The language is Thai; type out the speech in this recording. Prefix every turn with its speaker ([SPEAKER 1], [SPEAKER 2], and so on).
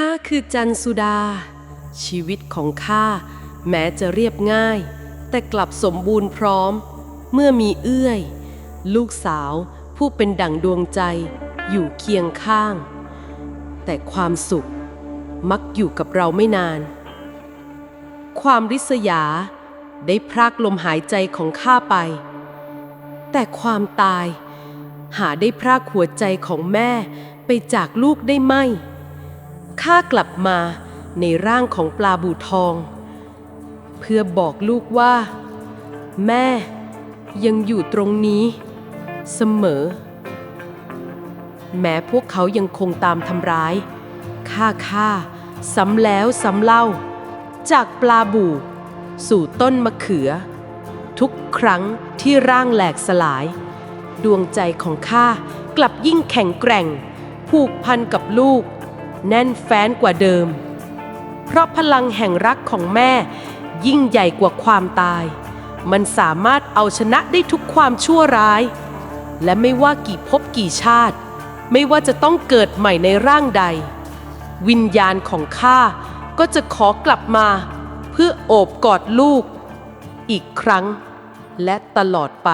[SPEAKER 1] ข้าคือจันสุดา ชีวิตของข้าแม้จะเรียบง่าย แต่กลับสมบูรณ์พร้อม เมื่อมีเอื้อย ลูกสาวผู้เป็นดั่งดวงใจอยู่เคียงข้าง แต่ความสุขมักอยู่กับเราไม่นาน ความริษยาได้พรากลมหายใจของข้าไป แต่ความตายหาได้พรากหัวใจของแม่ไปจากลูกได้ไหม ข้ากลับมาในร่างของปลาบูทอง เพื่อบอกลูกว่า แม่ยังอยู่ตรงนี้ เสมอ แม้พวกเขายังคงตามทำร้ายข้าข้าซ้ำแล้วซ้ำเล่า จากปลาบูสู่ต้นมะเขือ ทุกครั้งที่ร่างแหลกสลาย ดวงใจของข้ากลับยิ่งแข็งแกร่ง ผูกพันกับลูก แน่นแฟ้นกว่าเดิม เพราะพลังแห่งรักของแม่ ยิ่งใหญ่กว่าความตาย มันสามารถเอาชนะได้ทุกความชั่วร้าย และไม่ว่ากี่ภพกี่ชาติ ไม่ว่าจะต้องเกิดใหม่ในร่างใด วิญญาณของข้าก็จะขอกลับมา เพื่อโอบกอดลูก อีกครั้งและตลอดไป